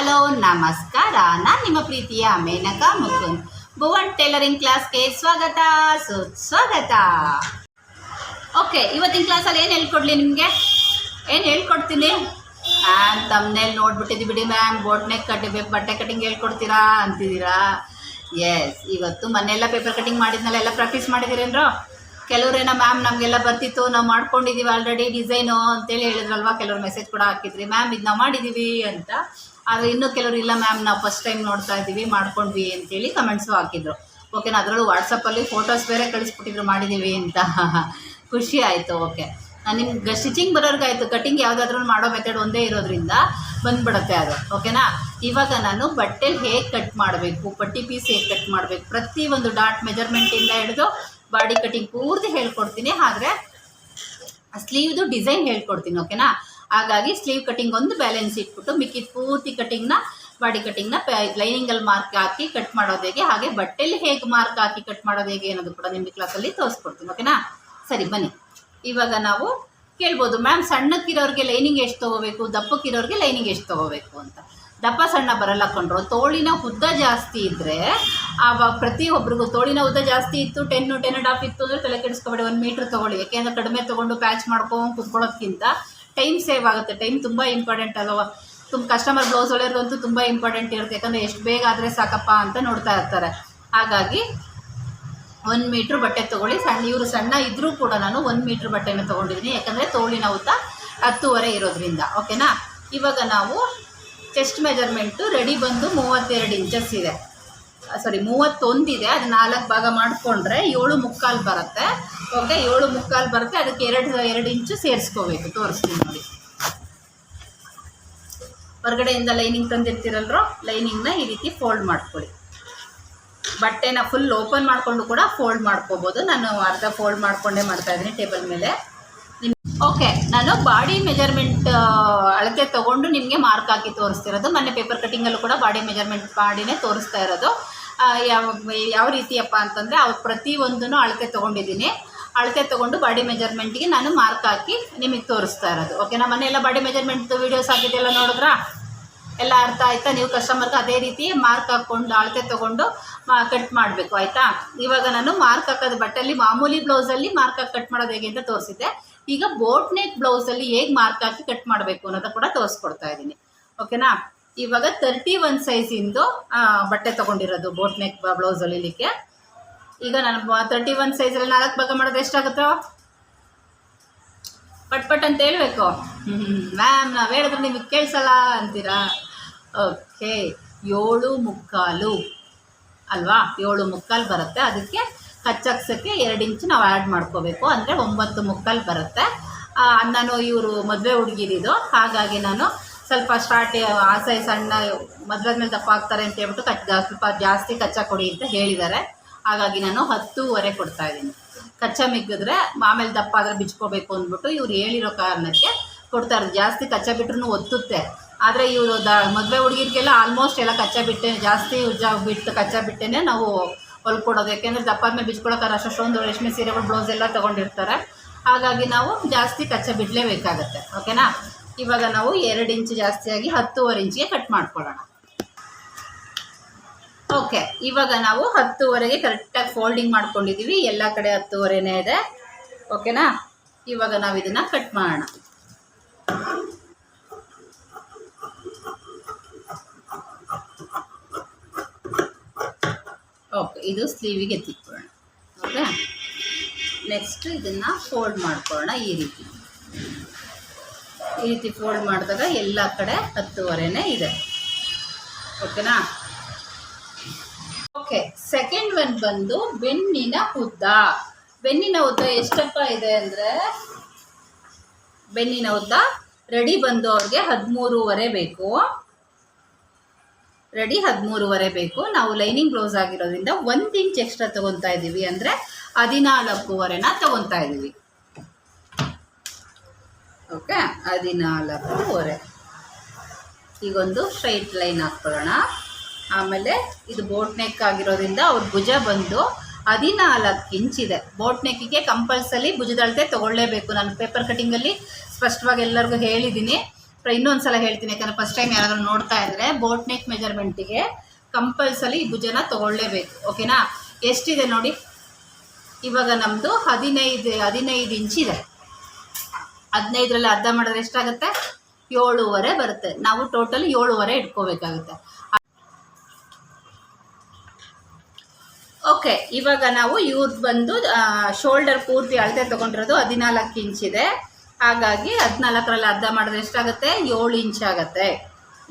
Hello, ನಮಸ್ಕಾರ. ನಾನು ನಿಮ್ಮ ಪ್ರೀತಿಯ ಮೇನಕಾ ಮುಕುಂದ್. ಭುವನ್ ಟೈಲರಿಂಗ್ ಕ್ಲಾಸ್ಗೆ ಸ್ವಾಗತ. ಸುಸ್ವಾಗತ ಓಕೆ, ಇವತ್ತಿನ ಕ್ಲಾಸಲ್ಲಿ ಏನು ಹೇಳ್ಕೊಡ್ಲಿ ನಿಮಗೆ? ಏನು ಹೇಳ್ಕೊಡ್ತೀನಿ? ಮ್ಯಾಮ್ ತಮ್ಮನೇಲಿ ನೋಡ್ಬಿಟ್ಟಿದ್ದೀವಿ ಬಿಡಿ ಮ್ಯಾಮ್ ಬೋಟ್ನೆಕ್ ಕಟ್ಟಿ ಬಟ್ಟೆ ಕಟಿಂಗ್ ಹೇಳ್ಕೊಡ್ತೀರಾ ಅಂತಿದ್ದೀರಾ? ಎಸ್ ಇವತ್ತು ಮನೆಯೆಲ್ಲ ಪೇಪರ್ ಕಟಿಂಗ್ ಮಾಡಿದ್ನಲ್ಲ, ಎಲ್ಲ ಪ್ರಾಕ್ಟೀಸ್ ಮಾಡಿದ್ದೀರೇನ್ರೋ ಕೆಲವರೇನೋ ಮ್ಯಾಮ್ ನಮಗೆಲ್ಲ ಬರ್ತಿತ್ತು ನಾವು ಮಾಡ್ಕೊಂಡಿದ್ದೀವಿ ಆಲ್ರೆಡಿ ಡಿಸೈನು ಅಂತೇಳಿ ಹೇಳಿದ್ರಲ್ವಾ? ಕೆಲವ್ರು ಮೆಸೇಜ್ ಕೂಡ ಹಾಕಿದ್ರಿ. ಮ್ಯಾಮ್ ಇದು ನಾವು ಮಾಡಿದ್ದೀವಿ ಅಂತ. ಆದರೆ ಇನ್ನೂ ಕೆಲವರು ಇಲ್ಲ ಮ್ಯಾಮ್, ನಾವು ಫಸ್ಟ್ ಟೈಮ್ ನೋಡ್ತಾ ಇದ್ದೀವಿ, ಮಾಡ್ಕೊಂಡ್ವಿ ಅಂತೇಳಿ ಕಮೆಂಟ್ಸು ಹಾಕಿದ್ರು. ಓಕೆನಾ ಅದರಲ್ಲೂ ವಾಟ್ಸಪ್ಪಲ್ಲಿ ಫೋಟೋಸ್ ಬೇರೆ ಕಳಿಸ್ಬಿಟ್ಟಿದ್ರು ಮಾಡಿದ್ದೀವಿ ಅಂತ. ಖುಷಿ ಆಯಿತು ಓಕೆ ನಿಮ್ಗೆ ಸ್ಟಿಚಿಂಗ್ ಬರೋರ್ಗಾಯ್ತು ಕಟಿಂಗ್ ಯಾವುದಾದ್ರೂ ಮಾಡೋ ಮೆಥಡ್ ಒಂದೇ ಇರೋದ್ರಿಂದ ಬಂದ್ಬಿಡುತ್ತೆ ಅದು ಓಕೆನಾ ಇವಾಗ ನಾನು ಬಟ್ಟೆಲಿ ಹೇಗೆ ಕಟ್ ಮಾಡಬೇಕು, ಪಟ್ಟಿ ಪೀಸ್ ಹೇಗೆ ಕಟ್ ಮಾಡಬೇಕು ಒಂದು ಡಾಟ್ ಮೆಜರ್ಮೆಂಟಿಂದ ಹಿಡಿದು ಬಾಡಿ ಕಟಿಂಗ್ ಪೂರ್ತಿ ಹೇಳ್ಕೊಡ್ತೀನಿ, ಆದರೆ ಸ್ಲೀವ್ದು ಡಿಸೈನ್ ಹೇಳ್ಕೊಡ್ತೀನಿ ಓಕೆನಾ ಹಾಗಾಗಿ ಸ್ಲೀವ್ ಕಟಿಂಗ್ ಒಂದು ಬ್ಯಾಲೆನ್ಸ್ ಇಟ್ಬಿಟ್ಟು ಮಿಕ್ಕಿದ ಪೂರ್ತಿ ಕಟಿಂಗ್ನ ಬಾಡಿ ಕಟಿಂಗ್ನ ಲೈನಿಂಗಲ್ಲಿ ಮಾರ್ಕ್ ಹಾಕಿ ಕಟ್ ಮಾಡೋದು ಹೇಗೆ? ಹಾಗೆ ಬಟ್ಟೆಯಲ್ಲಿ ಹೇಗೆ ಮಾರ್ಕ್ ಹಾಕಿ ಕಟ್ ಮಾಡೋದು ಹೇಗೆ ಅನ್ನೋದು ಕೂಡ ನಿಮಗೆ ಕ್ಲಾಸಲ್ಲಿ ತೋರಿಸ್ಕೊಡ್ತೀನಿ ಓಕೆನಾ ಸರಿ, ಬನ್ನಿ. ಇವಾಗ ನಾವು ಕೇಳ್ಬೋದು ಮ್ಯಾಮ್ ಸಣ್ಣಕ್ಕಿರೋರಿಗೆ ಲೈನಿಂಗ್ ಎಷ್ಟು ತೊಗೋಬೇಕು? ದಪ್ಪಕ್ಕಿರೋರಿಗೆ ಲೈನಿಂಗ್ ಎಷ್ಟು ತೊಗೋಬೇಕು? ಅಂತ. ದಪ್ಪ ಸಣ್ಣ ಬರಲ್ಲ ಕೊಂಡ್ರು ತೋಳಿನ ಉದ್ದ ಜಾಸ್ತಿ ಇದ್ದರೆ ಆವಾಗ ಪ್ರತಿಯೊಬ್ಬರಿಗೂ ತೋಳಿನ ಉದ್ದ ಜಾಸ್ತಿ ಇತ್ತು ಟೆನ್ನು ಟೆನ್ ಆ್ಯಂಡ್ ಹಾಫ್ ಇತ್ತು ಅಂದರೆ ತಲೆ ಕೆಡಿಸ್ಕೊಬೇಡಿ, ಒಂದು ಮೀಟ್ರ್ ತೊಗೊಳ್ಳಿ. ಯಾಕೆಂದರೆ ಕಡಿಮೆ ತೊಗೊಂಡು ಪ್ಯಾಚ್ ಮಾಡ್ಕೊಂಡು ಕುತ್ಕೊಳ್ಳೋದ್ಕಿಂತ ಟೈಮ್ ಸೇವ್ ಆಗುತ್ತೆ. ಟೈಮ್ ತುಂಬ ಇಂಪಾರ್ಟೆಂಟ್ ಅಲ್ವಾ? ತುಂಬ ಕಸ್ಟಮರ್ ಬ್ಲೌಸ್ ಹೊಳೆಯೋದಂತೂ ತುಂಬ ಇಂಪಾರ್ಟೆಂಟ್ ಇರುತ್ತೆ. ಯಾಕಂದರೆ ಎಷ್ಟು ಬೇಗ ಆದರೆ ಸಾಕಪ್ಪ ಅಂತ ನೋಡ್ತಾ ಇರ್ತಾರೆ. ಹಾಗಾಗಿ ಒಂದು ಮೀಟ್ರ್ ಬಟ್ಟೆ ತೊಗೊಳ್ಳಿ. ಸಣ್ಣ ಇವರು ಸಣ್ಣ ಇದ್ದರೂ ಕೂಡ ನಾನು ಒಂದು ಮೀಟ್ರ್ ಬಟ್ಟೆನ ತೊಗೊಂಡಿದ್ದೀನಿ. ಯಾಕಂದರೆ ತೋಳಿನ ಉದ್ದ ಹತ್ತುವರೆ ಇರೋದ್ರಿಂದ. ಓಕೆನಾ ಇವಾಗ ನಾವು ಚೆಸ್ಟ್ ಮೆಜರ್ಮೆಂಟು ರೆಡಿ ಬಂದು ಮೂವತ್ತೆರಡು ಇಂಚಸ್ ಇದೆ. ಸಾರಿ ಮೂವತ್ತೊಂದಿದೆ, ಅದು ನಾಲ್ಕು ಭಾಗ ಮಾಡಿಕೊಂಡ್ರೆ ಏಳು ಮುಕ್ಕಾಲು ಬರುತ್ತೆ. ಓಕೆ ಏಳು ಮುಕ್ಕಾಲು ಬರುತ್ತೆ, ಅದಕ್ಕೆ ಎರಡು ಎರಡು ಇಂಚು ಸೇರಿಸ್ಕೋಬೇಕು, ತೋರಿಸ್ತೀನಿ ನೋಡಿ. ಹೊರಗಡೆಯಿಂದ ಲೈನಿಂಗ್ ತಂದಿರ್ತೀರಲ್ರೋ, ಲೈನಿಂಗ್ನ ಈ ರೀತಿ ಫೋಲ್ಡ್ ಮಾಡ್ಕೊಳ್ಳಿ. ಬಟ್ಟೆನ ಫುಲ್ ಓಪನ್ ಮಾಡಿಕೊಂಡು ಕೂಡ ಫೋಲ್ಡ್ ಮಾಡ್ಕೋಬೋದು. ನಾನು ಅರ್ಧ ಫೋಲ್ಡ್ ಮಾಡಿಕೊಂಡೇ ಮಾಡ್ತಾ ಇದ್ದೀನಿ ಟೇಬಲ್ ಮೇಲೆ. ಓಕೆ ನಾನು ಬಾಡಿ ಮೆಜರ್ಮೆಂಟ್ ಅಳತೆ ತೊಗೊಂಡು ನಿಮಗೆ ಮಾರ್ಕ್ ಹಾಕಿ ತೋರಿಸ್ತಿರೋದು. ಮೊನ್ನೆ ಪೇಪರ್ ಕಟ್ಟಿಂಗಲ್ಲೂ ಕೂಡ ಬಾಡಿ ಮೆಜರ್ಮೆಂಟ್ ಮಾಡಿನೇ ತೋರಿಸ್ತಾ ಇರೋದು. ಯಾವ ಯಾವ ರೀತಿಯಪ್ಪ ಅಂತಂದರೆ ಅವ್ರು ಪ್ರತಿಯೊಂದೂ ಅಳತೆ ತೊಗೊಂಡಿದ್ದೀನಿ. ಅಳತೆ ತೊಗೊಂಡು ಬಾಡಿ ಮೆಜರ್ಮೆಂಟ್ಗೆ ನಾನು ಮಾರ್ಕ್ ಹಾಕಿ ನಿಮಗೆ ತೋರಿಸ್ತಾ ಇರೋದು. ಓಕೆನಾ ಮನೆಯೆಲ್ಲ ಬಾಡಿ ಮೆಜರ್ಮೆಂಟ್ ವೀಡಿಯೋಸ್ ಎಲ್ಲ ನೋಡಿದ್ರಾ? ಎಲ್ಲ ಅರ್ಥ ಆಯ್ತಾ? ನೀವು ಕಸ್ಟಮರ್ಗೆ ಅದೇ ರೀತಿ ಮಾರ್ಕ್ ಹಾಕ್ಕೊಂಡು ಅಳತೆ ತೊಗೊಂಡು ಕಟ್ ಮಾಡಬೇಕು, ಆಯಿತಾ? ಇವಾಗ ನಾನು ಮಾರ್ಕ್ ಹಾಕೋದು ಬಟ್ಟಲ್ಲಿ ಮಾಮೂಲಿ ಬ್ಲೌಸಲ್ಲಿ ಮಾರ್ಕ್ ಹಾಕಿ ಕಟ್ ಮಾಡೋದು ಹೇಗೆ ಅಂತ ತೋರಿಸಿದ್ದೆ. ಈಗ ಬೋಟ್ ನೆಕ್ ಬ್ಲೌಸಲ್ಲಿ ಹೇಗೆ ಮಾರ್ಕ್ ಹಾಕಿ ಕಟ್ ಮಾಡಬೇಕು ಅನ್ನೋದು ಕೂಡ ತೋರಿಸ್ಕೊಡ್ತಾ ಇದ್ದೀನಿ. ಓಕೆನಾ ಇವಾಗ ತರ್ಟಿ ಒನ್ ಸೈಜಿಂದು ಬಟ್ಟೆ ತೊಗೊಂಡಿರೋದು ಬೋಟ್ ನೆಕ್ ಬ್ಲೌಸ್ ಹೊಲಿಲಿಕ್ಕೆ ಈಗ ನಾನು ತರ್ಟಿ ಒನ್ ಸೈಜಲ್ಲಿ ನಾಲ್ಕು ಭಾಗ ಮಾಡೋದು ಎಷ್ಟಾಗುತ್ತೋ? ಪಟ್ ಪಟ್ ಅಂತ ಹೇಳಬೇಕು. ಮ್ಯಾಮ್, ನಾವು ಹೇಳಿದ್ರೆ ನಿಮಗೆ ಕೇಳಿಸಲ್ಲ ಅಂತೀರಾ? ಓಕೆ, ಏಳು ಮುಕ್ಕಾಲು. ಅಲ್ವಾ? ಏಳು ಮುಕ್ಕಾಲು ಬರುತ್ತೆ. ಅದಕ್ಕೆ ಕಚ್ಚಕ್ಸಕ್ಕೆ ಎರಡು ಇಂಚು ನಾವು ಆ್ಯಡ್ ಮಾಡ್ಕೋಬೇಕು. ಅಂದರೆ ಒಂಬತ್ತು ಮುಕ್ಕಾಲು ಬರುತ್ತೆ. ನಾನು ಇವರು ಮದುವೆ ಹುಡುಗಿರಿದು. ಹಾಗಾಗಿ ನಾನು ಸ್ವಲ್ಪ ಸ್ಟಾರ್ಟ್, ಆಸೆ ಸಣ್ಣ ಮದುವೆ ಮೇಲೆ ದಪ್ಪ ಆಗ್ತಾರೆ ಅಂತ ಹೇಳ್ಬಿಟ್ಟು ಕಚ್ ಸ್ವಲ್ಪ ಜಾಸ್ತಿ ಕಚ್ಚಾ ಕೊಡಿ ಅಂತ ಹೇಳಿದ್ದಾರೆ. ಹಾಗಾಗಿ ನಾನು ಹತ್ತೂವರೆ ಕೊಡ್ತಾ ಇದ್ದೀನಿ. ಕಚ್ಚಾ ಮಿಗ್ಗಿದ್ರೆ ಆಮೇಲೆ ದಪ್ಪ ಆದರೆ ಬಿಚ್ಕೋಬೇಕು ಅಂದ್ಬಿಟ್ಟು ಇವ್ರು ಹೇಳಿರೋ ಕಾರಣಕ್ಕೆ ಕೊಡ್ತಾ ಇರೋದು. ಜಾಸ್ತಿ ಕಚ್ಚಾ ಬಿಟ್ರೂ ಒತ್ತುತ್ತೆ. ಆದರೆ ಇವರು ದ, ಮದುವೆ ಹುಡುಗಿರಿಗೆಲ್ಲ ಆಲ್ಮೋಸ್ಟ್ ಎಲ್ಲ ಕಚ್ಚಾ ಬಿಟ್ಟೆ, ಜಾಸ್ತಿ ಜಾ ಬಿಟ್ಟು ಕಚ್ಚಾ ಬಿಟ್ಟೇ ನಾವು ಹೊಲ್ಕೊಡೋದು. ಯಾಕೆಂದರೆ ದಪ್ಪ ಆದ್ಮೇಲೆ ಬಿಚ್ಕೊಳಕ್ಕಾರ ಅಷ್ಟೊಂದು ರೇಷ್ಮೆ ಸೀರೆಗಳು ಬ್ಲೌಸ್ ಎಲ್ಲ ತೊಗೊಂಡಿರ್ತಾರೆ. ಹಾಗಾಗಿ ನಾವು ಜಾಸ್ತಿ ಕಚ್ಚಾ ಬಿಡಲೇಬೇಕಾಗತ್ತೆ. ಓಕೆನಾ ಇವಾಗ ನಾವು ಎರಡು ಇಂಚು ಜಾಸ್ತಿಯಾಗಿ ಹತ್ತುವರೆ ಇಂಚಿಗೆ ಕಟ್ ಮಾಡ್ಕೊಳ್ಳೋಣ. ಓಕೆ, ಇವಾಗ ನಾವು ಹತ್ತುವರೆಗೆ ಕರೆಕ್ಟಾಗಿ ಫೋಲ್ಡಿಂಗ್ ಮಾಡ್ಕೊಂಡಿದ್ದೀವಿ. ಎಲ್ಲ ಕಡೆ ಹತ್ತುವರೆನೇ ಇದೆ. ಓಕೆನಾ? ಇವಾಗ ನಾವು ಇದನ್ನು ಕಟ್ ಮಾಡೋಣ. ಓಕೆ, ಇದು ಸ್ಲೀವಿಗೆ ತಿಕ್ಕೋಣ ಓಕೆ? ನೆಕ್ಸ್ಟ್ ಇದನ್ನು ಫೋಲ್ಡ್ ಮಾಡ್ಕೊಳ್ಳೋಣ ಈ ರೀತಿ. ಈ ರೀತಿ ಫೋಲ್ಡ್ ಮಾಡಿದಾಗ ಎಲ್ಲ ಕಡೆ ಹತ್ತುವರೆನೇ ಇದೆ. ಓಕೆನಾ ಓಕೆ ಸೆಕೆಂಡ್ ಒನ್ ಬಂದು ಬೆನ್ನಿನ ಉದ್ದ. ಬೆನ್ನಿನ ಉದ್ದ ಎಷ್ಟಪ್ಪ ಇದೆ ಅಂದರೆ ಬೆನ್ನಿನ ಉದ್ದ ರೆಡಿ ಬಂದು ಅವ್ರಿಗೆ ಹದಿಮೂರುವರೆ ಬೇಕು. ರೆಡಿ ಹದಿಮೂರುವರೆ ಬೇಕು. ನಾವು ಲೈನಿಂಗ್ ಬ್ಲೌಸ್ ಆಗಿರೋದ್ರಿಂದ ಒಂದು ಇಂಚ್ ಎಕ್ಸ್ಟ್ರಾ ತೊಗೊತಾ ಇದ್ದೀವಿ ಅಂದರೆ ಹದಿನಾಲ್ಕೂವರೆನ ತೊಗೊತಾ ಇದ್ದೀವಿ ಓಕೆ ಹದಿನಾಲ್ಕೂವರೆ ಈಗೊಂದು ಸ್ಟ್ರೈಟ್ ಲೈನ್ ಹಾಕ್ಕೊಳ್ಳೋಣ. ಆಮೇಲೆ ಇದು ಬೋಟ್ ನೆಕ್ ಆಗಿರೋದ್ರಿಂದ ಅವ್ರ ಭುಜ ಬಂದು ಹದಿನಾಲ್ಕು ಇಂಚಿದೆ ಬೋಟ್ ನೆಕ್ಕಿಗೆ ಕಂಪಲ್ಸರಿ ಭುಜದಳತೆ ತೊಗೊಳ್ಳೇಬೇಕು. ನಾನು ಪೇಪರ್ ಕಟಿಂಗಲ್ಲಿ ಸ್ಪಷ್ಟವಾಗಿ ಎಲ್ಲರಿಗೂ ಹೇಳಿದ್ದೀನಿ. ಇನ್ನೊಂದು ಸಲ ಹೇಳ್ತೀನಿ. ಯಾಕಂದರೆ ಫಸ್ಟ್ ಟೈಮ್ ಯಾರಾದರೂ ನೋಡ್ತಾ ಇದ್ದರೆ ಬೋಟ್ ನೆಕ್ ಮೆಜರ್ಮೆಂಟಿಗೆ ಕಂಪಲ್ಸರಿ ಭುಜನ ತೊಗೊಳ್ಳೇಬೇಕು. ಓಕೆನಾ ಎಷ್ಟಿದೆ ನೋಡಿ? ಇವಾಗ ನಮ್ಮದು ಹದಿನೈದು ಹದಿನೈದು ಇಂಚಿದೆ ಹದಿನೈದರಲ್ಲಿ ಅರ್ಧ ಮಾಡಿದ್ರೆ ಎಷ್ಟಾಗುತ್ತೆ? ಏಳುವರೆ ಬರುತ್ತೆ. ನಾವು ಟೋಟಲ್ ಏಳುವರೆ ಇಟ್ಕೋಬೇಕಾಗುತ್ತೆ. ಓಕೆ ಇವಾಗ ನಾವು ಇವ್ರದ್ದು ಬಂದು ಶೋಲ್ಡರ್ ಪೂರ್ತಿ ಅಳತೆ ತೊಗೊಂಡಿರೋದು ಹದಿನಾಲ್ಕು ಇಂಚಿದೆ ಹಾಗಾಗಿ ಹದಿನಾಲ್ಕರಲ್ಲಿ ಅರ್ಧ ಮಾಡಿದ್ರೆ ಎಷ್ಟಾಗುತ್ತೆ? ಏಳು ಇಂಚ್ ಆಗುತ್ತೆ.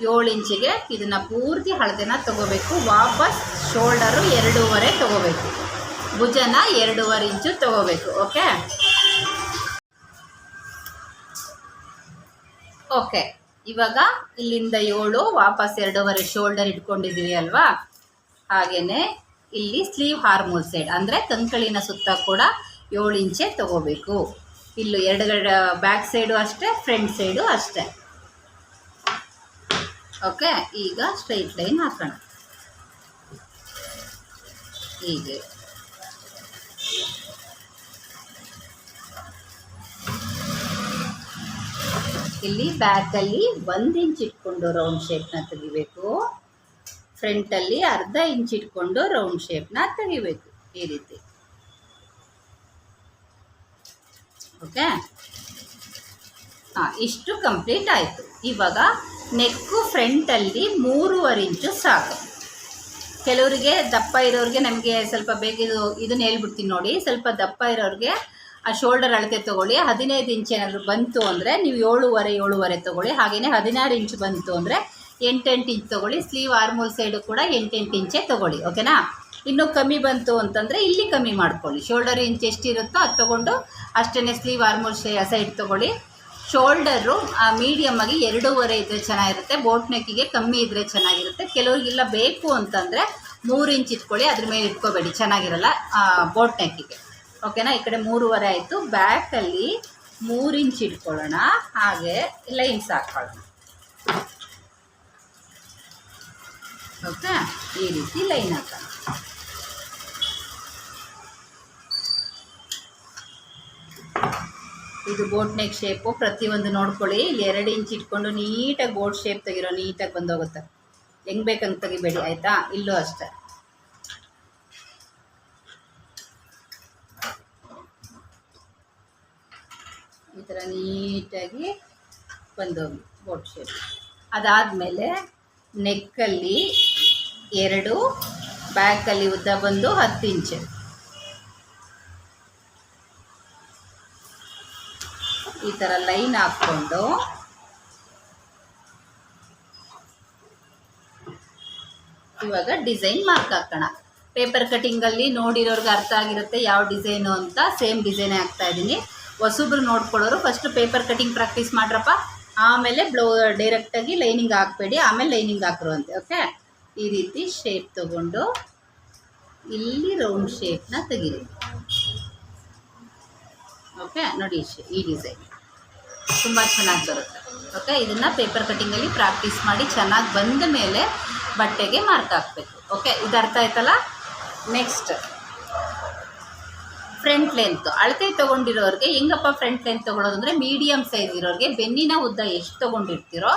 ಏಳು ಇಂಚಿಗೆ ಇದನ್ನ ಪೂರ್ತಿ ಅಳತೆನ ತಗೋಬೇಕು. ವಾಪಸ್ ಶೋಲ್ಡರು ಎರಡೂವರೆ ತಗೋಬೇಕು. ಭುಜನ ಎರಡೂವರೆ ಇಂಚು ತಗೋಬೇಕು. ಓಕೆ ಓಕೆ ಇವಾಗ ಇಲ್ಲಿಂದ ಏಳು, ವಾಪಸ್ ಎರಡೂವರೆ ಶೋಲ್ಡರ್ ಇಟ್ಕೊಂಡಿದ್ದೀವಿ ಅಲ್ವಾ? ಹಾಗೆಯೇ ಇಲ್ಲಿ ಸ್ಲೀವ್ ಹಾರ್ಮೋಲ್ ಸೈಡ್ ಅಂದರೆ ಕಂಕಳಿನ ಸುತ್ತ ಕೂಡ ಏಳು ಇಂಚೆ ತಗೋಬೇಕು. ಇಲ್ಲೂ ಎರಡುಗಡೆ ಬ್ಯಾಕ್ ಸೈಡು ಅಷ್ಟೇ ಫ್ರಂಟ್ ಸೈಡು ಅಷ್ಟೇ. ಓಕೆ ಈಗ ಸ್ಟ್ರೈಟ್ ಲೈನ್ ಹಾಕೋಣ. ಹೀಗೆ. ಇಲ್ಲಿ ಬ್ಯಾಕಲ್ಲಿ ಒಂದು ಇಂಚ್ ಇಟ್ಕೊಂಡು ರೌಂಡ್ ಶೇಪ್ನ ತೆಗಿಬೇಕು. ಫ್ರಂಟಲ್ಲಿ ಅರ್ಧ ಇಂಚ್ ಇಟ್ಕೊಂಡು ರೌಂಡ್ ಶೇಪ್ನ ತೆಗಿಬೇಕು ಈ ರೀತಿ. ಓಕೆ ಹಾಂ, ಇಷ್ಟು ಕಂಪ್ಲೀಟ್ ಆಯಿತು. ಇವಾಗ ನೆಕ್ಕು ಫ್ರಂಟಲ್ಲಿ ಮೂರುವರೆ ಇಂಚು ಸಾಕು. ಕೆಲವರಿಗೆ ದಪ್ಪ ಇರೋರಿಗೆ ನಮಗೆ ಸ್ವಲ್ಪ ಬೇಗ ಇದು, ಇದನ್ನ ಹೇಳ್ಬಿಡ್ತೀನಿ ನೋಡಿ. ಸ್ವಲ್ಪ ದಪ್ಪ ಇರೋರಿಗೆ ಆ ಶೋಲ್ಡರ್ ಅಳತೆ ತೊಗೊಳ್ಳಿ. ಹದಿನೈದು ಇಂಚ್ ಏನಾದರೂ ಬಂತು ಅಂದರೆ ನೀವು ಏಳುವರೆ ಏಳುವರೆ ತೊಗೊಳ್ಳಿ. ಹಾಗೆಯೇ ಹದಿನಾರು ಇಂಚ್ ಬಂತು ಅಂದರೆ ಎಂಟೆಂಟು ಇಂಚ್ ತೊಗೊಳ್ಳಿ. ಸ್ಲೀವ್ ಆರ್ಮೋಲ್ ಸೈಡು ಕೂಡ ಎಂಟೆಂಟು ಇಂಚೇ ತೊಗೊಳ್ಳಿ, ಓಕೆನಾ? ಇನ್ನೂ ಕಮ್ಮಿ ಬಂತು ಅಂತಂದರೆ ಇಲ್ಲಿ ಕಮ್ಮಿ ಮಾಡ್ಕೊಳ್ಳಿ. ಶೋಲ್ಡರ್ ಇಂಚ್ ಎಷ್ಟಿರುತ್ತೋ ಅದು ತೊಗೊಂಡು ಅಷ್ಟೇ ಸ್ಲೀವ್ ಆರ್ಮೋಲ್ ಸೈಡ್ ತೊಗೊಳ್ಳಿ. ಶೋಲ್ಡರು ಮೀಡಿಯಮ್ ಆಗಿ ಎರಡೂವರೆ ಇದ್ದರೆ ಚೆನ್ನಾಗಿರುತ್ತೆ ಬೋಟ್ ನೆಕ್ಕಿಗೆ ಕಮ್ಮಿ ಇದ್ದರೆ ಚೆನ್ನಾಗಿರುತ್ತೆ. ಕೆಲವರಿಗೆಲ್ಲ ಬೇಕು ಅಂತಂದರೆ ಮೂರು ಇಂಚ್ ಇಟ್ಕೊಳ್ಳಿ, ಅದ್ರ ಮೇಲೆ ಇಟ್ಕೋಬೇಡಿ, ಚೆನ್ನಾಗಿರಲ್ಲ ಬೋಟ್ ನೆಕ್ಕಿಗೆ ಓಕೆನಾ? ಈ ಕಡೆ ಮೂರುವರೆ ಆಯಿತು. ಬ್ಯಾಕಲ್ಲಿ ಮೂರು ಇಂಚ್ ಇಟ್ಕೊಳ್ಳೋಣ. ಹಾಗೆ ಲೈನ್ಸ್ ಹಾಕ್ಕೊಳ್ಳೋಣ ಓಕೆ ಈ ರೀತಿ ಲೈನ್ ಹಾಕೋಣ. ಇದು ಬೋಟ್ ನೆಕ್ ಶೇಪು ಪ್ರತಿಯೊಂದು ನೋಡ್ಕೊಳ್ಳಿ. ಇಲ್ಲಿ ಎರಡು ಇಂಚ್ ಇಟ್ಕೊಂಡು ನೀಟಾಗಿ ಬೋಟ್ ಶೇಪ್ ತೆಗಿರೋ ನೀಟಾಗಿ ಬಂದೋಗುತ್ತೆ. ಹೆಂಗ್ ಬೇಕಂತ ತೆಗಿಬೇಡಿ, ಆಯಿತಾ? ಇಲ್ಲೂ ಅಷ್ಟೇ. ಥರ ನೀಟಾಗಿ ಒಂದು ಬೋಟ್ ಶೇಪ್ ಅದಾದಮೇಲೆ ನೆಕ್ಕಲ್ಲಿ ಎರಡು ಬ್ಯಾಕಲ್ಲಿ ಉದ್ದ ಬಂದು ಹತ್ತು ಇಂಚು ಈ ಥರ ಲೈನ್ ಹಾಕ್ಕೊಂಡು ಇವಾಗ ಡಿಸೈನ್ ಮಾರ್ಕ್ ಹಾಕೋಣ. ಪೇಪರ್ ಕಟಿಂಗಲ್ಲಿ ನೋಡಿರೋರ್ಗೆ ಅರ್ಥ ಆಗಿರುತ್ತೆ ಯಾವ ಡಿಸೈನು ಅಂತ ಸೇಮ್ ಡಿಸೈನೇ ಹಾಕ್ತಾ ಇದ್ದೀನಿ ಹೊಸಬ್ರು ನೋಡ್ಕೊಳ್ಳೋರು ಫಸ್ಟ್ ಪೇಪರ್ ಕಟಿಂಗ್ ಪ್ರಾಕ್ಟೀಸ್ ಮಾಡ್ರಪ್ಪ. ಆಮೇಲೆ ಬ್ಲೌ ಡೈರೆಕ್ಟಾಗಿ ಲೈನಿಂಗ್ ಹಾಕಬೇಡಿ. ಆಮೇಲೆ ಲೈನಿಂಗ್ ಹಾಕ್ರು ಅಂತೆ ಓಕೆ ಈ ರೀತಿ ಶೇಪ್ ತಗೊಂಡು ಇಲ್ಲಿ ರೌಂಡ್ ಶೇಪ್ನ ತೆಗೀರಿ. ಓಕೆ ನೋಡಿ ಈ ಡಿಸೈನ್ ತುಂಬ ಚೆನ್ನಾಗಿ ಬರುತ್ತೆ ಓಕೆ ಇದನ್ನು ಪೇಪರ್ ಕಟ್ಟಿಂಗಲ್ಲಿ ಪ್ರಾಕ್ಟೀಸ್ ಮಾಡಿ ಚೆನ್ನಾಗಿ ಬಂದ ಮೇಲೆ ಬಟ್ಟೆಗೆ ಮಾರ್ಕ್ ಹಾಕಬೇಕು ಓಕೆ ಇದು ಅರ್ಥ ಆಯ್ತಲ್ಲ? Next front length. ಅಳತೆ ತೊಗೊಂಡಿರೋರಿಗೆ ಹೆಂಗಪ್ಪ ಫ್ರಂಟ್ ಲೆಂತ್ ತೊಗೊಳೋದು ಅಂದರೆ ಮೀಡಿಯಮ್ ಸೈಜ್ ಇರೋರಿಗೆ ಬೆನ್ನಿನ ಉದ್ದ ಎಷ್ಟು ತೊಗೊಂಡಿರ್ತೀರೋ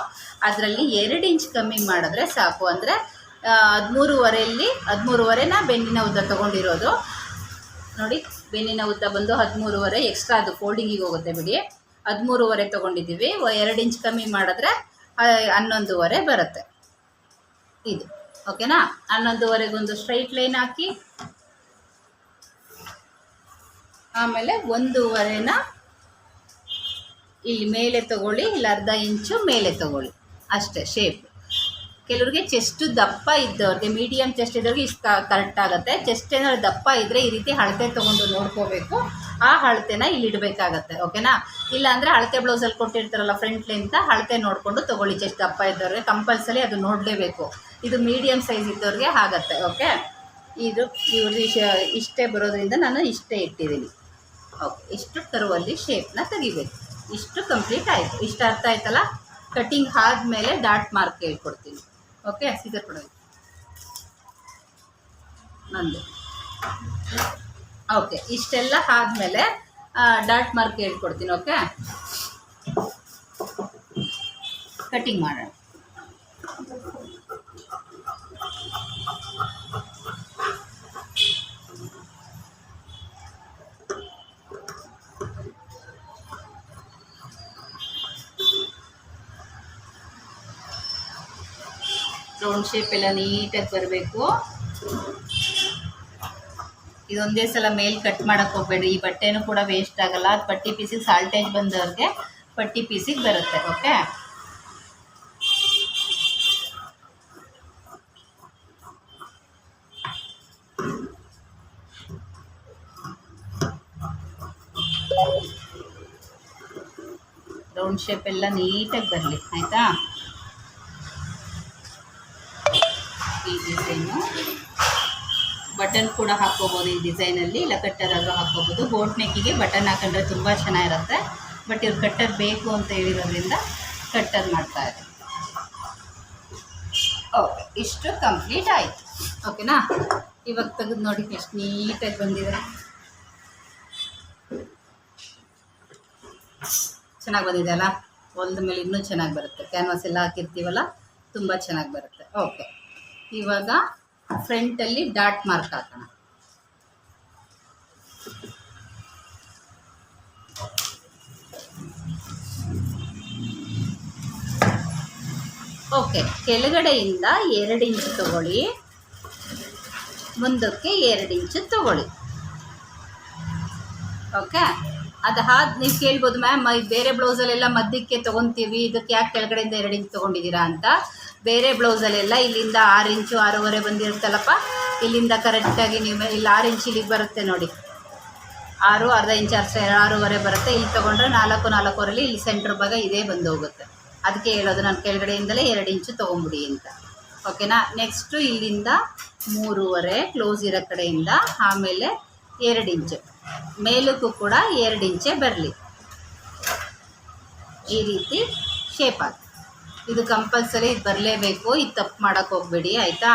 ಅದರಲ್ಲಿ ಎರಡು ಇಂಚ್ ಕಮ್ಮಿ ಮಾಡಿದ್ರೆ ಸಾಕು. ಅಂದರೆ ಹದಿಮೂರುವರೆಯಲ್ಲಿ ಹದಿಮೂರುವರೆನ ಬೆನ್ನಿನ ಉದ್ದ ತೊಗೊಂಡಿರೋದು. ನೋಡಿ, ಬೆನ್ನಿನ ಉದ್ದ ಬಂದು ಹದಿಮೂರುವರೆ ಎಕ್ಸ್ಟ್ರಾ ಅದು ಫೋಲ್ಡಿಂಗಿಗೆ ಹೋಗುತ್ತೆ ಬಿಡಿ. ಹದಿಮೂರುವರೆ ತೊಗೊಂಡಿದ್ದೀವಿ. ಎರಡು ಇಂಚ್ ಕಮ್ಮಿ ಮಾಡಿದ್ರೆ ಹನ್ನೊಂದುವರೆ ಬರುತ್ತೆ. ಇದು. ಓಕೆನಾ? ಹನ್ನೊಂದುವರೆಗೊಂದು ಸ್ಟ್ರೈಟ್ ಲೈನ್ ಹಾಕಿ ಆಮೇಲೆ ಒಂದೂವರೆನ ಇಲ್ಲಿ ಮೇಲೆ ತಗೊಳ್ಳಿ, ಇಲ್ಲಿ ಅರ್ಧ ಇಂಚು ಮೇಲೆ ತಗೊಳ್ಳಿ. ಅಷ್ಟೇ ಶೇಪ್ ಕೆಲವ್ರಿಗೆ ಚೆಸ್ಟು ದಪ್ಪ ಇದ್ದವ್ರಿಗೆ ಮೀಡಿಯಂ ಚೆಸ್ಟ್ ಇದ್ದವ್ರಿಗೆ ಇಷ್ಟ ಕರೆಕ್ಟ್ ಆಗುತ್ತೆ. ಚೆಸ್ಟ್ ಏನಾದ್ರು ದಪ್ಪ ಇದ್ದರೆ ಈ ರೀತಿ ಅಳತೆ ತೊಗೊಂಡು ನೋಡ್ಕೋಬೇಕು. ಆ ಅಳತೆನ ಇಲ್ಲಿ ಇಡಬೇಕಾಗತ್ತೆ ಓಕೆನಾ ಇಲ್ಲ ಅಂದರೆ ಅಳತೆ ಬ್ಲೌಸಲ್ಲಿ ಕೊಟ್ಟಿರ್ತಾರಲ್ಲ ಫ್ರಂಟ್ ಲೆಂತ ಅಳತೆ ನೋಡಿಕೊಂಡು ತೊಗೊಳ್ಳಿ ಚೆಸ್ಟ್ ದಪ್ಪ ಇದ್ದವ್ರಿಗೆ. ಕಂಪಲ್ಸರಿ ಅದು ನೋಡಲೇಬೇಕು. ಇದು ಮೀಡಿಯಂ ಸೈಜ್ ಇದ್ದವ್ರಿಗೆ ಆಗತ್ತೆ ಓಕೆ ಇದು ಇವ್ರದ್ದು ಇಷ್ಟೇ ಬರೋದ್ರಿಂದ ನಾನು ಇಷ್ಟೇ ಇಟ್ಟಿದ್ದೀನಿ. ಓಕೆ ಇಷ್ಟು ಕರುವಲ್ಲಿ ಶೇಪ್ನ ತೆಗಿಬೇಕು. ಇಷ್ಟು ಕಂಪ್ಲೀಟ್ ಆಯಿತು. ಇಷ್ಟು ಅರ್ಥ ಆಯ್ತಲ್ಲ? ಕಟಿಂಗ್ ಆದಮೇಲೆ ಡಾಟ್ ಮಾರ್ಕ್ ಹೇಳ್ಕೊಡ್ತೀನಿ. ಓಕೆ ಸೀದರ್ ಕೊಡೋದು. ನಂದು. ಓಕೆ ಇಷ್ಟೆಲ್ಲ ಆದಮೇಲೆ ಡಾಟ್ ಮಾರ್ಕ್ ಹೇಳ್ಕೊಡ್ತೀನಿ ಓಕೆ ಕಟಿಂಗ್ ಮಾಡೋಣ. ರೌಂಡ್ ಶೇಪ್ ಎಲ್ಲ ನೀಟಾಗಿ ಬರಬೇಕು. ಇದೊಂದೇ ಸಲ ಮೇಲ್ ಕಟ್ ಮಾಡೋಕ್ಕೆ ಹೋಗ್ಬೇಡಿ ಈ ಬಟ್ಟೆನೂ ಕೂಡ ವೇಸ್ಟ್ ಆಗಲ್ಲ. ಅದು ಪಟ್ಟಿ ಪೀಸಿಗೆ ಸಾಲ್ಟೇಜ್ ಬಂದವ್ರಿಗೆ ಪಟ್ಟಿ ಪೀಸಿಗೆ ಬರುತ್ತೆ ಓಕೆ ರೌಂಡ್ ಶೇಪ್ ಎಲ್ಲ ನೀಟಾಗಿ ಬರಲಿ, ಆಯಿತಾ? ಬಟನ್ ಕೂಡ ಹಾಕ್ಕೋಬೋದು ಈ ಡಿಸೈನಲ್ಲಿ. ಇಲ್ಲ ಕಟ್ಟರ್ ಆದರೂ ಹಾಕ್ಕೋಬೋದು. ಬೋಟ್ ನೆಕ್ಕಿಗೆ ಬಟನ್ ಹಾಕೊಂಡ್ರೆ ತುಂಬ ಚೆನ್ನಾಗಿರುತ್ತೆ. ಬಟ್ ಇವ್ರು ಕಟ್ಟರ್ ಬೇಕು ಅಂತ ಹೇಳಿರೋದ್ರಿಂದ ಕಟ್ಟರ್ ಮಾಡ್ತಾ ಇದೆ ಓಕೆ, ಇಷ್ಟು ಕಂಪ್ಲೀಟ್ ಆಯಿತು. ಓಕೆನಾ? ಇವಾಗ ತೆಗೆದು ನೋಡಿ, ಎಷ್ಟು ನೀಟಾಗಿ ಬಂದಿದೆ. ಚೆನ್ನಾಗಿ ಬಂದಿದೆ ಅಲ್ಲ? ಹೊಲ್ದ ಮೇಲೆ ಇನ್ನೂ ಚೆನ್ನಾಗಿ ಬರುತ್ತೆ. ಕ್ಯಾನ್ವಾಸ್ ಎಲ್ಲ ಹಾಕಿರ್ತೀವಲ್ಲ, ತುಂಬ ಚೆನ್ನಾಗಿ ಬರುತ್ತೆ. ಓಕೆ, ಇವಾಗ ಫ್ರಂಟಲ್ಲಿ ಡಾಟ್ ಮಾರ್ಕ್ ಹಾಕೋಣ. ಓಕೆ ಕೆಳಗಡೆಯಿಂದ ಎರಡು ಇಂಚು ತಗೊಳ್ಳಿ. ಮುಂದಕ್ಕೆ ಎರಡು ಇಂಚು ತಗೊಳ್ಳಿ. ಓಕೆ ಅದು ನೀವು ಕೇಳ್ಬೋದು ಮ್ಯಾಮ್ ಬೇರೆ ಬ್ಲೌಸಲ್ಲೆಲ್ಲ ಮಧ್ಯಕ್ಕೆ ತೊಗೊತೀವಿ, ಇದಕ್ಕೆ ಯಾಕೆ ಕೆಳಗಡೆಯಿಂದ ಎರಡು ಇಂಚು ತೊಗೊಂಡಿದ್ದೀರಾ ಅಂತ. ಬೇರೆ ಬ್ಲೌಸಲ್ಲೆಲ್ಲ ಇಲ್ಲಿಂದ ಆರು ಇಂಚು ಆರೂವರೆ ಬಂದಿರುತ್ತಲ್ಲಪ್ಪ? ಇಲ್ಲಿಂದ ಕರೆಕ್ಟಾಗಿ ನೀವು ಇಲ್ಲಿ ಆರು ಇಂಚ್ ಇಲ್ಲಿಗೆ ಬರುತ್ತೆ ನೋಡಿ. ಆರು, ಅರ್ಧ ಇಂಚ್ ಅರ್ಧ ಆರೂವರೆ ಬರುತ್ತೆ. ಇಲ್ಲಿ ತೊಗೊಂಡ್ರೆ ನಾಲ್ಕು, ನಾಲ್ಕೂವರೆಲಿ ಇಲ್ಲಿ ಸೆಂಟ್ರ್ ಭಾಗ ಇದೇ ಬಂದು ಹೋಗುತ್ತೆ. ಅದಕ್ಕೆ ಹೇಳೋದು ನಾನು ಕೆಳಗಡೆಯಿಂದಲೇ ಎರಡು ಇಂಚು ತೊಗೊಂಬಿಡಿ ಅಂತ. ಓಕೆನಾ? ನೆಕ್ಸ್ಟು ಇಲ್ಲಿಂದ ಮೂರುವರೆ ಕ್ಲೋಸ್ ಇರೋ ಕಡೆಯಿಂದ ಆಮೇಲೆ ಎರಡು ಇಂಚು. ಮೇಲಕ್ಕೂ ಕೂಡ ಎರಡು ಇಂಚೆ ಬರಲಿ. ಈ ರೀತಿ ಶೇಪ್ ಆಗಿ ಇದು ಕಂಪಲ್ಸರಿ ಇದು ಬರಲೇಬೇಕು. ಇದು ತಪ್ಪು ಮಾಡೋಕ್ಕೆ ಹೋಗಬೇಡಿ, ಆಯಿತಾ?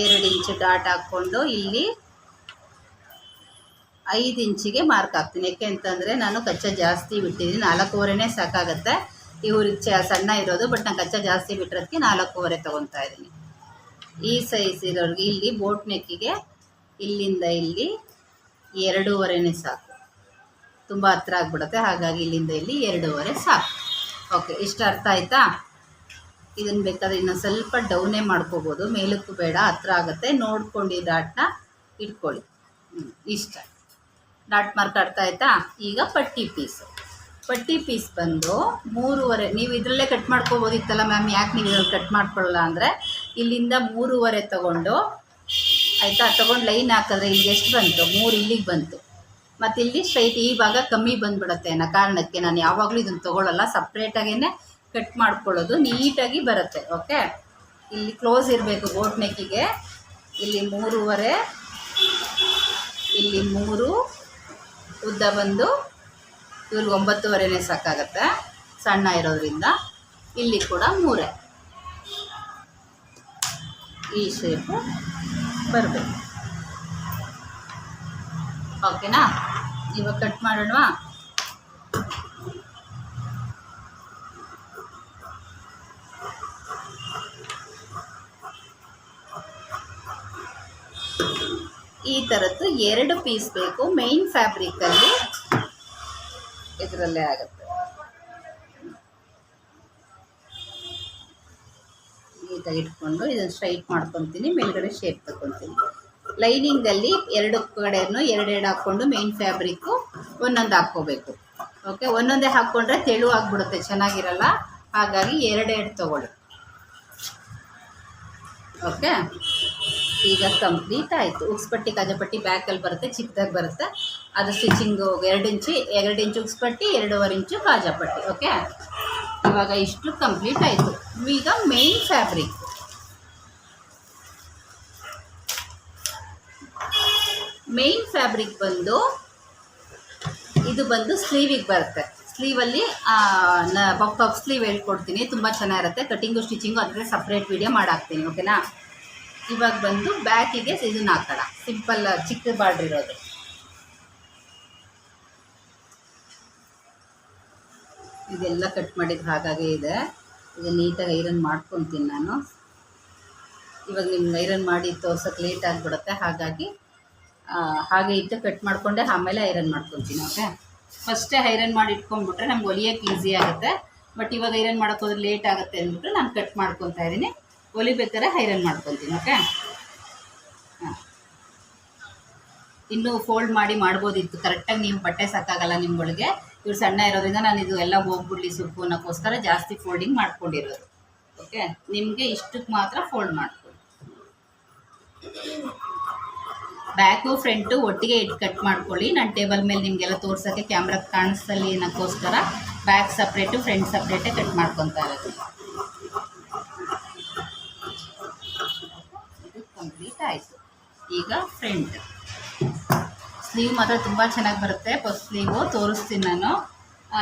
ಎರಡು ಇಂಚು ಡಾಟ್ ಹಾಕ್ಕೊಂಡು ಇಲ್ಲಿ ಐದು ಇಂಚಿಗೆ ಮಾರ್ಕ್ ಹಾಕ್ತೀನಿ. ಯಾಕೆ ಅಂತಂದರೆ ನಾನು ಕಚ್ಚ ಜಾಸ್ತಿ ಬಿಟ್ಟಿದ್ದೀನಿ. ನಾಲ್ಕೂವರೆನೇ ಸಾಕಾಗತ್ತೆ. ಇವ್ರಿಗೆ ಚ ಸಣ್ಣ ಇರೋದು, ಬಟ್ ನಾನು ಕಚ್ಚಾ ಜಾಸ್ತಿ ಬಿಟ್ಟಿರೋದಕ್ಕೆ ನಾಲ್ಕೂವರೆ ತೊಗೊತಾ ಇದ್ದೀನಿ. ಈ ಸೈಜ್ ಇರೋರಿಗೆ ಇಲ್ಲಿ ಬೋಟ್ ನೆಕ್ಕಿಗೆ ಇಲ್ಲಿಂದ ಇಲ್ಲಿ ಎರಡೂವರೆನೇ ಸಾಕು. ತುಂಬ ಹತ್ರ ಆಗ್ಬಿಡುತ್ತೆ. ಹಾಗಾಗಿ ಇಲ್ಲಿಂದ ಇಲ್ಲಿ ಎರಡೂವರೆ ಸಾಕು. ಓಕೆ, ಇಷ್ಟು ಅರ್ಥ ಆಯ್ತಾ? ಇದನ್ನು ಬೇಕಾದ್ರೆ ಇನ್ನೊಂದು ಸ್ವಲ್ಪ ಡೌನೇ ಮಾಡ್ಕೋಬೋದು. ಮೇಲಕ್ಕೂ ಬೇಡ, ಹತ್ರ ಆಗುತ್ತೆ. ನೋಡ್ಕೊಂಡು ಈ ಡಾಟ್ನ ಇಟ್ಕೊಳ್ಳಿ. ಇಷ್ಟ. ಡಾಟ್ ಮಾರ್ಕ್ ಅರ್ಥ ಆಯಿತಾ? ಈಗ ಪಟ್ಟಿ ಪೀಸ್. ಪಟ್ಟಿ ಪೀಸ್ ಬಂದು ಮೂರುವರೆ, ನೀವು ಇದರಲ್ಲೇ ಕಟ್ ಮಾಡ್ಕೋಬೋದಿತ್ತಲ್ಲ ಮ್ಯಾಮ್, ಯಾಕೆ ನೀವು ಇದ್ರಲ್ಲಿ ಕಟ್ ಮಾಡ್ಕೊಳ್ಳಲ್ಲ ಅಂದರೆ? ಇಲ್ಲಿಂದ ಮೂರುವರೆ ತಗೊಂಡು, ಆಯಿತಾ? ತೊಗೊಂಡು ಲೈನ್ ಹಾಕಿದ್ರೆ ಇಲ್ಲಿಗೆ ಎಷ್ಟು ಬಂತು? ಮೂರು ಇಲ್ಲಿಗೆ ಬಂತು. ಮತ್ತು ಇಲ್ಲಿ ಸ್ಟ್ರೈಟ್ ಈ ಭಾಗ ಕಮ್ಮಿ ಬಂದ್ಬಿಡುತ್ತೆ ಅನ್ನೋ ಕಾರಣಕ್ಕೆ ನಾನು ಯಾವಾಗಲೂ ಇದನ್ನು ತೊಗೊಳ್ಳಲ್ಲ ಸಪ್ರೇಟಾಗೇ ಕಟ್ ಮಾಡ್ಕೊಳ್ಳೋದು ನೀಟಾಗಿ ಬರುತ್ತೆ ಓಕೆ ಇಲ್ಲಿ ಕ್ಲೋಸ್ ಇರಬೇಕು ಬೋಟ್ ನೆಕ್ಕಿಗೆ ಇಲ್ಲಿ ಮೂರುವರೆ, ಇಲ್ಲಿ ಮೂರು, ಉದ್ದ ಬಂದು ಇವ್ರಿಗೆ ಒಂಬತ್ತುವರೆನೇ ಸಾಕಾಗತ್ತೆ, ಸಣ್ಣ ಇರೋದ್ರಿಂದ. ಇಲ್ಲಿ ಕೂಡ ಮೂರೇ. ಈ ಶೇಪು ಬರಬೇಕು. ಓಕೆನಾ? ಇವಾಗ ಕಟ್ ಮಾಡೋಣವಾ? ಈ ಥರದ್ದು ಎರಡು ಪೀಸ್ ಬೇಕು ಮೈನ್ ಫ್ಯಾಬ್ರಿಕಲ್ಲಿ ಇದರಲ್ಲೇ ಆಗುತ್ತೆ. ನೀಟಾಗಿ ಇಟ್ಕೊಂಡು ಇದನ್ನು ಸ್ಟ್ರೈಟ್ ಮಾಡ್ಕೊತೀನಿ, ಮೇಲ್ಗಡೆ ಶೇಪ್ ತಗೊತೀನಿ ಲೈನಿಂಗಲ್ಲಿ ಎರಡು ಕಡೆಯನ್ನು ಎರಡೆರಡು ಹಾಕ್ಕೊಂಡು ಮೇನ್ ಫ್ಯಾಬ್ರಿಕ್ಕು ಒಂದೊಂದು ಹಾಕ್ಕೋಬೇಕು. ಓಕೆ ಒಂದೊಂದೇ ಹಾಕ್ಕೊಂಡ್ರೆ ತೆಳು ಆಗಿಬಿಡುತ್ತೆ, ಚೆನ್ನಾಗಿರಲ್ಲ? ಹಾಗಾಗಿ ಎರಡೆರಡು ತಗೊಳ್ಳಿ. ಓಕೆ ಈಗ ಕಂಪ್ಲೀಟ್ ಆಯಿತು. ಉಕ್ಸ್ಪಟ್ಟಿ ಕಾಜಪಟ್ಟಿ ಬ್ಯಾಕಲ್ಲಿ ಬರುತ್ತೆ, ಚಿಕ್ಕದಾಗಿ ಬರುತ್ತೆ. ಅದು ಸ್ಟಿಚಿಂಗು ಎರಡು ಇಂಚು ಎರಡು ಇಂಚು ಉಕ್ಸ್ಪಟ್ಟಿ, ಎರಡೂವರೆ ಇಂಚು ಕಾಜಪಟ್ಟಿ ಓಕೆ ಇವಾಗ ಇಷ್ಟು ಕಂಪ್ಲೀಟ್ ಆಯಿತು. ಈಗ ಮೇನ್ ಫ್ಯಾಬ್ರಿಕ್ ಮೇನ್ ಫ್ಯಾಬ್ರಿಕ್ ಬಂದು ಇದು ಬಂದು ಸ್ಲೀವಿಗೆ ಬರುತ್ತೆ. ಸ್ಲೀವಲ್ಲಿ ಪಫ್ ಪಫ್ ಸ್ಲೀವ್ ಹೇಳ್ಕೊಡ್ತೀನಿ. ತುಂಬ ಚೆನ್ನಾಗಿರುತ್ತೆ. ಕಟಿಂಗು ಸ್ಟಿಚಿಂಗು ಅದಕ್ಕೆ ಸಪ್ರೇಟ್ ವೀಡಿಯೋ ಮಾಡಾಕ್ತೀನಿ ಓಕೆನಾ ಇವಾಗ ಬಂದು ಬ್ಯಾಕಿಗೆ ಇದನ್ನ ಹಾಕೋಣ. ಸಿಂಪಲ್ ಚಿಕ್ಕ ಬಾರ್ಡ್ರ್ ಇರೋದು. ಇದೆಲ್ಲ ಕಟ್ ಮಾಡಿದ ಹಾಗಾಗೇ ಇದೆ. ಇದು ನೀಟಾಗಿ ಐರನ್ ಮಾಡ್ಕೊತೀನಿ ನಾನು. ಇವಾಗ ನಿಮ್ಗೆ ಐರನ್ ಮಾಡಿ ತೋರ್ಸಕ್ಕೆ ಲೇಟ್ ಆಗಿಬಿಡುತ್ತೆ. ಹಾಗಾಗಿ ಹಾಗೆ ಇದ್ದು ಕಟ್ ಮಾಡಿಕೊಂಡೆ, ಆಮೇಲೆ ಐರನ್ ಮಾಡ್ಕೊತೀನಿ ಓಕೆ ಫಸ್ಟೇ ಐರನ್ ಮಾಡಿ ಇಟ್ಕೊಂಡ್ಬಿಟ್ರೆ ನಮ್ಗೆ ಹೊಲಿಯೋಕೆ ಈಸಿ ಆಗುತ್ತೆ. ಬಟ್ ಇವಾಗ ಐರನ್ ಮಾಡೋಕೆ ಹೋದ್ರೆ ಲೇಟ್ ಆಗುತ್ತೆ ಅಂದ್ಬಿಟ್ಟು ನಾನು ಕಟ್ ಮಾಡ್ಕೊತಾ ಇದ್ದೀನಿ. ಒಲಿಬೇಕಾದ್ರೆ ಐರನ್ ಮಾಡ್ಕೊತೀನಿ ಓಕೆ ಹಾಂ. ಇನ್ನೂ ಫೋಲ್ಡ್ ಮಾಡಿ ಮಾಡ್ಬೋದಿತ್ತು. ಕರೆಕ್ಟಾಗಿ ನೀವು ಬಟ್ಟೆ ಸಾಕಾಗಲ್ಲ ನಿಮ್ಗಳಿಗೆ. ಇವ್ರು ಸಣ್ಣ ಇರೋದ್ರಿಂದ ನಾನು ಇದು ಎಲ್ಲ ಹೋಗ್ಬಿಡ್ಲಿ ಸುಪ್ಪು ಅನ್ನೋಕ್ಕೋಸ್ಕರ ಜಾಸ್ತಿ ಫೋಲ್ಡಿಂಗ್ ಮಾಡ್ಕೊಂಡಿರೋದು ಓಕೆ ನಿಮಗೆ ಇಷ್ಟಕ್ಕೆ ಮಾತ್ರ ಫೋಲ್ಡ್ ಮಾಡ್ಕೊಳ್ಳಿ. ಬ್ಯಾಕು ಫ್ರಂಟು ಒಟ್ಟಿಗೆ ಇಟ್ಟು ಕಟ್ ಮಾಡ್ಕೊಳ್ಳಿ. ನಾನು ಟೇಬಲ್ ಮೇಲೆ ನಿಮಗೆಲ್ಲ ತೋರ್ಸೋಕ್ಕೆ ಕ್ಯಾಮ್ರಾ ಕಾಣಿಸ್ತಲ್ಲಿ ಅನ್ನೋಕ್ಕೋಸ್ಕರ ಬ್ಯಾಕ್ ಸಪ್ರೇಟು, ಫ್ರಂಟ್ ಸಪ್ರೇಟೇ ಕಟ್ ಮಾಡ್ಕೊತಾ ಇರೋದು. ಕಂಪ್ಲೀಟ್ ಆಯಿತು. ಈಗ ಫ್ರಂಟ್. ಸ್ಲೀವ್ ಮಾತ್ರ ತುಂಬ ಚೆನ್ನಾಗಿ ಬರುತ್ತೆ. ಫಸ್ಟ್ ಸ್ಲೀವು ತೋರಿಸ್ತೀನಿ ನಾನು.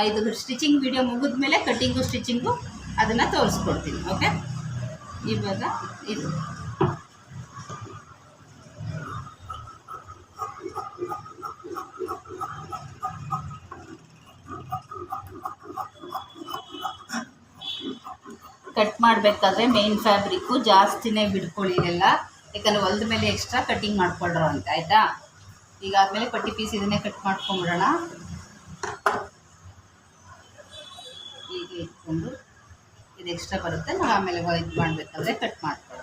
ಇದು ಸ್ಟಿಚಿಂಗ್ ವಿಡಿಯೋ ಮುಗಿದ ಮೇಲೆ ಕಟ್ಟಿಂಗು ಸ್ಟಿಚಿಂಗು ಅದನ್ನು ತೋರಿಸ್ಕೊಡ್ತೀನಿ, ಓಕೆ? ಇವಾಗ ಇದು. ಕಟ್ ಮಾಡಬೇಕಾದ್ರೆ ಮೇನ್ ಫ್ಯಾಬ್ರಿಕ್ಕು ಜಾಸ್ತಿನೇ ಬಿಡ್ಕೊಳ್ಳಿ ಎಲ್ಲ ಯಾಕಂದರೆ ಹೊಲ್ದ ಮೇಲೆ ಎಕ್ಸ್ಟ್ರಾ ಕಟ್ಟಿಂಗ್ ಮಾಡ್ಕೊಳ್ರೋ ಅಂತ, ಆಯಿತಾ? ಈಗಾದ್ಮೇಲೆ ಪಟ್ಟಿ ಪೀಸ್ ಇದನ್ನೇ ಕಟ್ ಮಾಡ್ಕೊಂಬಿಡೋಣ. ಹೀಗೆ ಇಟ್ಕೊಂಡು ಇದು ಎಕ್ಸ್ಟ್ರಾ ಬರುತ್ತೆ. ನಾವು ಆಮೇಲೆ ಇದು ಮಾಡಬೇಕಾದ್ರೆ ಕಟ್ ಮಾಡ್ಕೊಳ್ಳೋಣ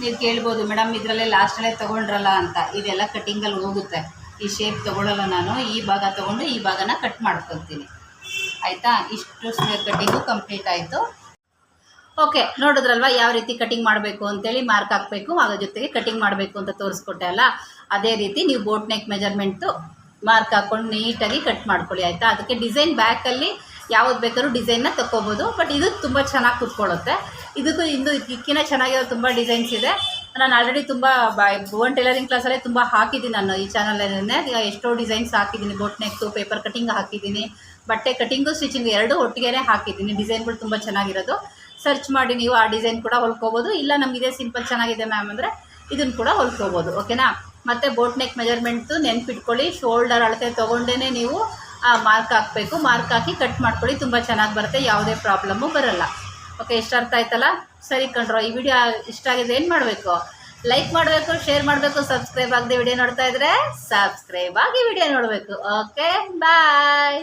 ನೀವು ಕೇಳ್ಬೋದು, ಮೇಡಮ್, ಇದರಲ್ಲೇ ಲಾಸ್ಟಲ್ಲೇ ತೊಗೊಂಡ್ರಲ್ಲ ಅಂತ. ಇದೆಲ್ಲ ಕಟ್ಟಿಂಗಲ್ಲಿ ಹೋಗುತ್ತೆ. ಈ ಶೇಪ್ ತೊಗೊಳ್ಳಲ್ಲ ನಾನು. ಈ ಭಾಗ ತೊಗೊಂಡು ಈ ಭಾಗನ ಕಟ್ ಮಾಡ್ಕೊತೀನಿ. ಆಯಿತಾ? ಇಷ್ಟು ಕಟ್ಟಿಂಗು ಕಂಪ್ಲೀಟ್ ಆಯಿತು. ಓಕೆ ನೋಡಿದ್ರಲ್ವಾ ಯಾವ ರೀತಿ ಕಟಿಂಗ್ ಮಾಡಬೇಕು ಅಂತೇಳಿ ಮಾರ್ಕ್ ಹಾಕಬೇಕು, ಅದ್ರ ಜೊತೆಗೆ ಕಟಿಂಗ್ ಮಾಡಬೇಕು ಅಂತ ತೋರಿಸ್ಕೊಟ್ಟೆ ಅಲ್ಲ? ಅದೇ ರೀತಿ ನೀವು ಬೋಟ್ ನೆಕ್ ಮೆಜರ್ಮೆಂಟು ಮಾರ್ಕ್ ಹಾಕ್ಕೊಂಡು ನೀಟಾಗಿ ಕಟ್ ಮಾಡ್ಕೊಳ್ಳಿ, ಆಯಿತಾ? ಅದಕ್ಕೆ ಡಿಸೈನ್ ಬ್ಯಾಕಲ್ಲಿ ಯಾವ್ದು ಬೇಕಾದ್ರೂ ಡಿಸೈನ್ನ ತಗೋಬೋದು ಬಟ್ ಇದು ತುಂಬ ಚೆನ್ನಾಗಿ ಕೂತ್ಕೊಳ್ಳುತ್ತೆ. ಇದಕ್ಕೂ ಇಂದು ಇದಕ್ಕಿಂತ ಚೆನ್ನಾಗಿರೋ ತುಂಬ ಡಿಸೈನ್ಸ್ ಇದೆ. ನಾನು ಆಲ್ರೆಡಿ ತುಂಬ ಭುವನ್ ಟೈಲರಿಂಗ್ ಕ್ಲಾಸಲ್ಲೇ ತುಂಬ ಹಾಕಿದ್ದೀನಿ ನಾನು ಈ ಈಗ ಎಷ್ಟೋ ಡಿಸೈನ್ಸ್ ಹಾಕಿದ್ದೀನಿ ಬೋಟ್ ನೆಕ್ಕು ಪೇಪರ್ ಕಟಿಂಗ್ ಹಾಕಿದ್ದೀನಿ, ಬಟ್ಟೆ ಕಟಿಂಗು ಸ್ಟಿಚಿಂಗ್ ಎರಡೂ ಒಟ್ಟಿಗೆ ಹಾಕಿದ್ದೀನಿ. ಡಿಸೈನ್ಗಳು ತುಂಬ ಚೆನ್ನಾಗಿರೋದು. ಸರ್ಚ್ ಮಾಡಿ ನೀವು ಆ ಡಿಸೈನ್ ಕೂಡ ಹೊಲ್ಕೋಬೋದು. ಇಲ್ಲ ನಮಗಿದೆ ಸಿಂಪಲ್ ಚೆನ್ನಾಗಿದೆ ಮ್ಯಾಮ್ ಅಂದರೆ ಇದನ್ನು ಕೂಡ ಹೊಲ್ಕೋಬೋದು ಓಕೆನಾ ಮತ್ತು ಬೋಟ್ ನೆಕ್ ಮೆಜರ್ಮೆಂಟ್ದು ನೆನ್ಪಿಟ್ಕೊಳ್ಳಿ ಶೋಲ್ಡರ್ ಅಳತೆ ತೊಗೊಂಡೇ ನೀವು ಮಾರ್ಕ್ ಹಾಕಬೇಕು. ಮಾರ್ಕ್ ಹಾಕಿ ಕಟ್ ಮಾಡ್ಕೊಳ್ಳಿ. ತುಂಬ ಚೆನ್ನಾಗಿ ಬರುತ್ತೆ. ಯಾವುದೇ ಪ್ರಾಬ್ಲಮ್ಮು ಬರಲ್ಲ. ಓಕೆ, ಇಷ್ಟ ಅರ್ಥ ಆಯ್ತಲ್ಲ? ಸರಿ ಕಣ್ರೋ, ಈ ವಿಡಿಯೋ ಇಷ್ಟ ಆಗಿದೆ ಏನು ಮಾಡಬೇಕು? ಲೈಕ್ ಮಾಡಬೇಕು ಶೇರ್ ಮಾಡಬೇಕು ಸಬ್ಸ್ಕ್ರೈಬ್ ಆಗದೆ ವಿಡಿಯೋ ನೋಡ್ತಾ ಇದ್ರೆ ಸಬ್ಸ್ಕ್ರೈಬ್ ಆಗಿ ವಿಡಿಯೋ ನೋಡಬೇಕು. Okay bye